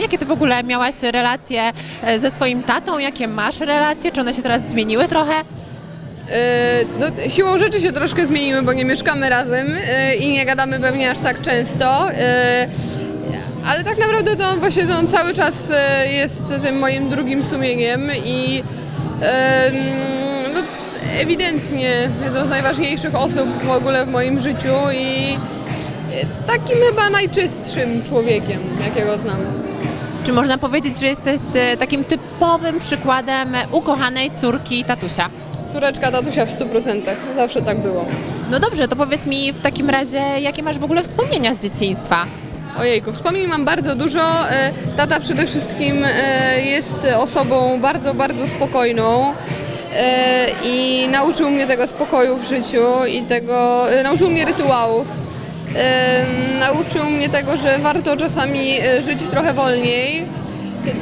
Jakie ty w ogóle miałaś relacje e, ze swoim tatą? Jakie masz relacje? Czy one się teraz zmieniły trochę? E, No, siłą rzeczy się troszkę zmieniły, bo nie mieszkamy razem e, i nie gadamy pewnie aż tak często. Ale tak naprawdę to właśnie to on cały czas jest tym moim drugim sumieniem i em, no, ewidentnie jedną z najważniejszych osób w ogóle w moim życiu i takim chyba najczystszym człowiekiem, jakiego znam. Czy można powiedzieć, że jesteś e, takim typowym przykładem ukochanej córki tatusia? Córeczka tatusia w 100%, zawsze tak było. No dobrze, to powiedz mi w takim razie, jakie masz w ogóle wspomnienia z dzieciństwa? Ojejku, wspomnień mam bardzo dużo. E, Tata przede wszystkim e, jest osobą bardzo, bardzo spokojną i nauczył mnie tego spokoju w życiu i tego, nauczył mnie rytuałów. Nauczył mnie tego, że warto czasami e, żyć trochę wolniej.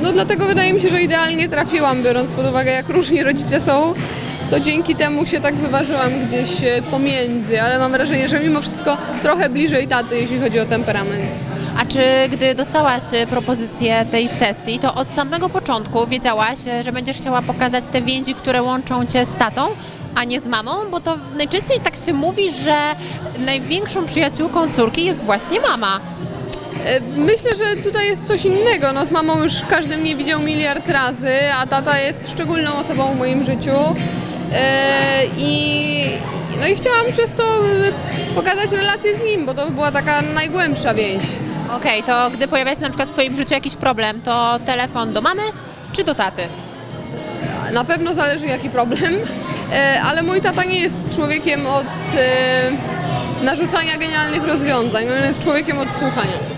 No dlatego wydaje mi się, że idealnie trafiłam, biorąc pod uwagę jak różni rodzice są. To dzięki temu się tak wyważyłam gdzieś e, pomiędzy, ale mam wrażenie, że mimo wszystko trochę bliżej taty, jeśli chodzi o temperament. A czy gdy dostałaś e, propozycję tej sesji, to od samego początku wiedziałaś, że będziesz chciała pokazać te więzi, które łączą cię z tatą, a nie z mamą? Bo to najczęściej tak się mówi, że największą przyjaciółką córki jest właśnie mama. E, Myślę, że tutaj jest coś innego. No, z mamą już każdy mnie widział miliard razy, a tata jest szczególną osobą w moim życiu. E, I, no i chciałam przez to e, pokazać relację z nim, bo to była taka najgłębsza więź. Okej, to gdy pojawia się na przykład w Twoim życiu jakiś problem, to telefon do mamy czy do taty? Na pewno zależy jaki problem, ale mój tata nie jest człowiekiem od e, narzucania genialnych rozwiązań, on jest człowiekiem od słuchania.